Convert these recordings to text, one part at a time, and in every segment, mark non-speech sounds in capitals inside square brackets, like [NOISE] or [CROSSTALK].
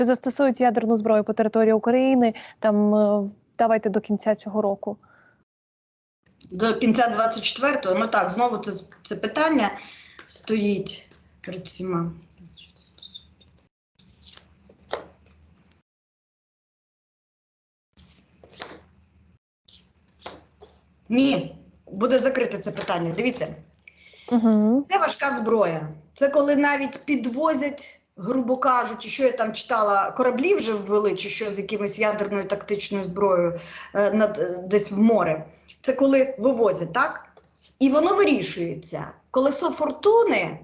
чи застосують ядерну зброю по території України там е, давайте до кінця цього року? До кінця 24-го, ну так, знову це, це питання стоїть перед всіма. Ні, буде закрите це питання. Дивіться, Угу. це важка зброя. Це коли навіть підвозять, грубо кажучи, що я там читала, кораблі вже ввели, чи що з якимось ядерною тактичною зброєю е, над, е, десь в море. Це коли вивозять, так? І воно вирішується. Колесо фортуни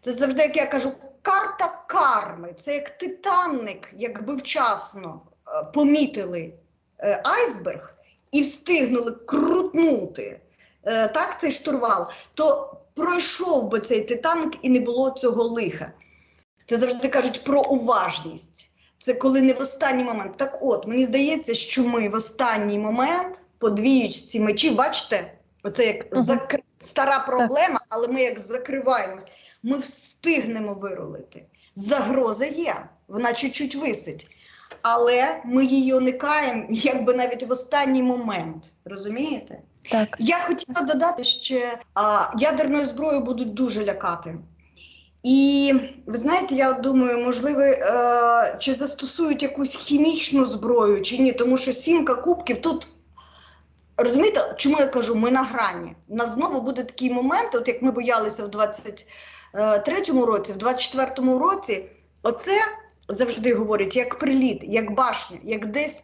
це завжди, як я кажу, карта карми. Це як Титанник, якби вчасно е, помітили е, айсберг і встигнули крутнути е, так, цей штурвал, то пройшов би цей Титанік і не було цього лиха. Це завжди кажуть про уважність. Це коли не в останній момент. Так от, мені здається, що ми в останній момент, подвіюч ці мечі, бачите, оце як закр... стара проблема, але ми як закриваємось, ми встигнемо вирулити. Загроза є, вона чуть-чуть висить. Але ми її уникаємо якби навіть в останній момент. Розумієте? Так. Я хотіла додати ще а, ядерною зброєю будуть дуже лякати. І ви знаєте, я думаю, можливо, е, чи застосують якусь хімічну зброю, чи ні, тому що сімка кубків тут. Розумієте, чому я кажу, ми на грані. У нас знову буде такий момент, от як ми боялися в 23-му році, в 24-му році, оце завжди говорять як приліт, як башня, як десь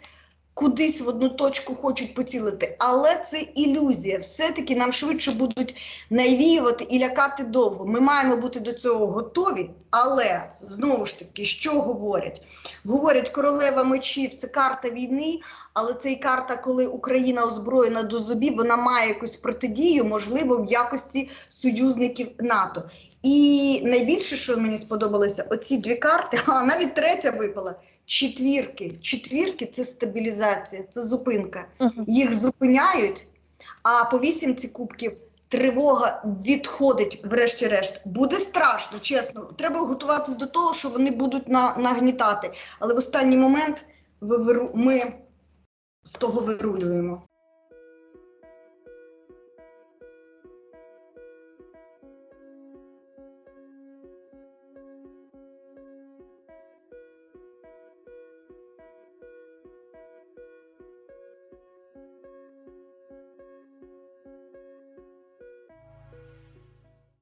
кудись в одну точку хочуть поцілити. Але це ілюзія. Все-таки нам швидше будуть навіювати і лякати довго. Ми маємо бути до цього готові. Але знову ж таки, що говорять? Говорять, королева мечів це карта війни, але це і карта, коли Україна озброєна до зубів, вона має якусь протидію, можливо, в якості союзників НАТО. І найбільше, що мені сподобалося, оці дві карти, [LAUGHS] а навіть третя випала. Четвірки. Четвірки це стабілізація, це зупинка. Їх зупиняють, а по вісімці кубків тривога відходить, врешті-решт. Буде страшно, чесно. Треба готуватися до того, що вони будуть на, нагнітати. Але в останній момент ми з того вирулюємо.